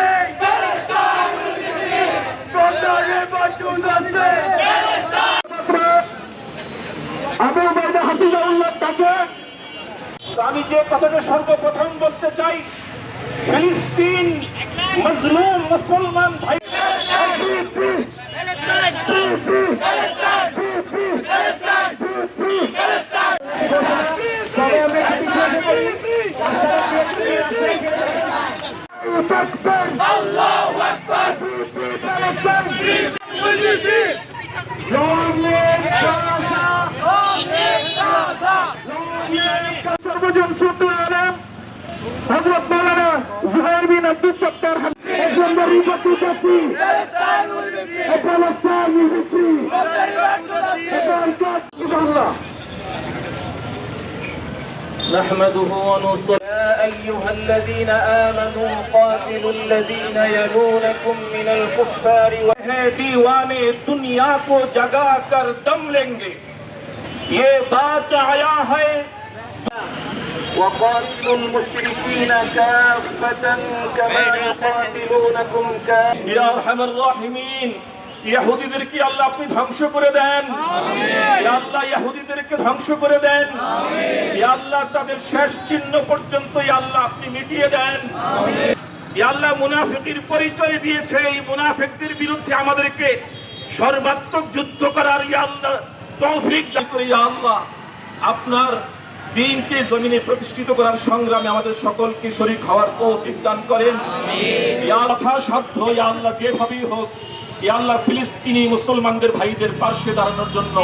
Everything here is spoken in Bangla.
free! Palestine will be free! From the river to the sea! Abu Ubaida Hafizullah তাকে আমি যে কথাটা সর্বপ্রথম বলতে চাই ফিলিস্তিন মজলুম মুসলমান ভাই Fuck back! সর্বজন ছোট আলম হজরত মাওলানা জুহাইর বিন আব্দুল সত্তার একজন রিপোর্টি চাষি প্যালেস্টাইন উইল বি ফ্রি ইনশাআল্লাহ نحمده ونصلي. يا أيها الذين آمنوا قاتلوا الذين يلونكم من الكفار وه ديوانے الدنيا کو جگا کر دم لیں گے. یہ بات آیا ہے؟ وقاتلوا المشركين كافة كما يقاتلونكم كافة يا أرحم الراحمين ইহুদিদেরকে আল্লাহ আপনি ধ্বংস করে দেন। আল্লাহ ইহুদিদেরকে ধ্বংস করে দেন। আল্লাহ তাদের শেষ চিহ্ন পর্যন্ত আল্লাহ আপনি মিটিয়ে দেন। আল্লাহ মুনাফিকের পরিচয় দিয়েছে। এই মুনাফিকদের বিরুদ্ধে আমাদেরকে সর্বাত্মক যুদ্ধ করার আল্লাহ তৌফিক দান করে। আল্লাহ আপনার দিনকে জমিনে প্রতিষ্ঠিত করার সংগ্রামে আমাদের সকলকে শরীক হওয়ার তৌফিক দান করেন। ইয়া কথা সাধ্য ইয়া আল্লাহ যেভাবেই হোক আল্লাহ ফিলিস্তিনি মুসলমানদের ভাইদের পাশে দাঁড়ানোর জন্য